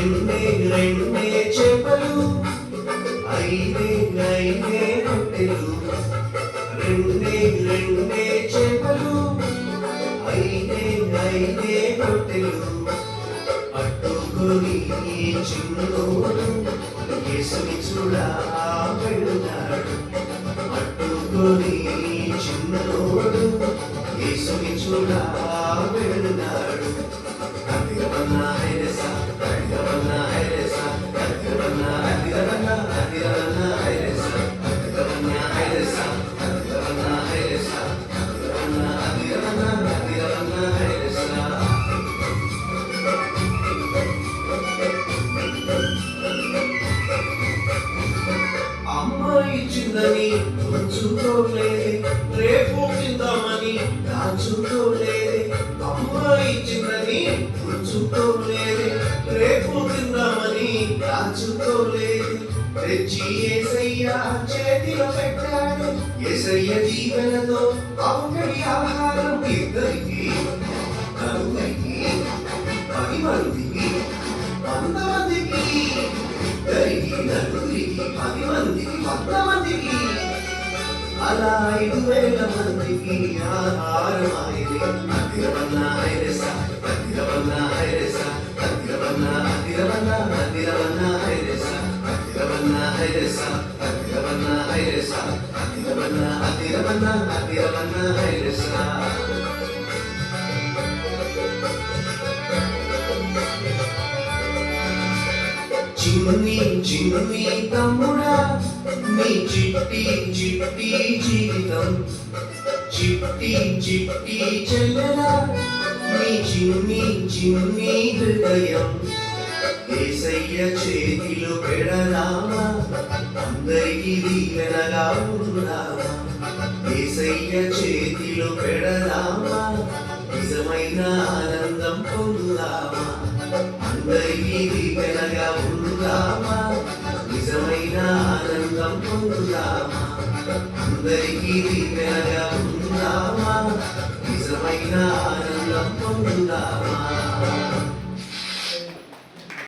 రెండే రెండే చేపలు. ఐదే ఐదే రొట్టెలు. రెండే రెండే చేపలు. ఐదే ఐదే రొట్టెలు. పట్టుకొని ఈ చిన్నోడు యేసుని చూడా వెళ్ళాడు పట్టుకొని ఈ చిన్నోడు యేసుని చూడా వెళ్ళాడు ఇచ్చిందని ఉంచుకోలేదు రేపు తిందామని దాచుకోలేదు. అమ్మాయి ఇచ్చిందని ఉంచుకోలేదు రేపు తిందామని దాచుకోలేదు. తెచ్చి ఏసయ్య చేతిలో పెట్టాడు. ఏసయ్య జీవనతో అవుకడి ఆహారం ఇద్దరికి నలుగురికి పది మందికి వంద మందికి ఇద్దరికి నలుగురికి పది మందికి వంద మందికి అలా ఐదు వేల మందికి ఆహారం అదిరవన్న ఐరస అదిరవన్న ఐరస అదిరవన్న అదిరవన్న అదిరవన్న ఐరస చిన్ని చిన్ని తమ్ముడా మీ చిట్టి చిట్టి జీవితం. చిట్టి చిట్టి చెల్లెలా మీ చిన్ని చిన్ని హృదయం. ఏసయ్య చేతిలో పెడరామా? అందరికీ దీవెనగా ఉందామా ఏసయ్య చేతిలో పెడరామా? నిజమైన ఆనందం పొందుదామా? అందరికీ దీవెనగా ఉందామా నిజమైన ఆనందం పొందుదామా? అందరికీ దీవెనగా ఉందామా నిజమైన ఆనందం పొందుదామా?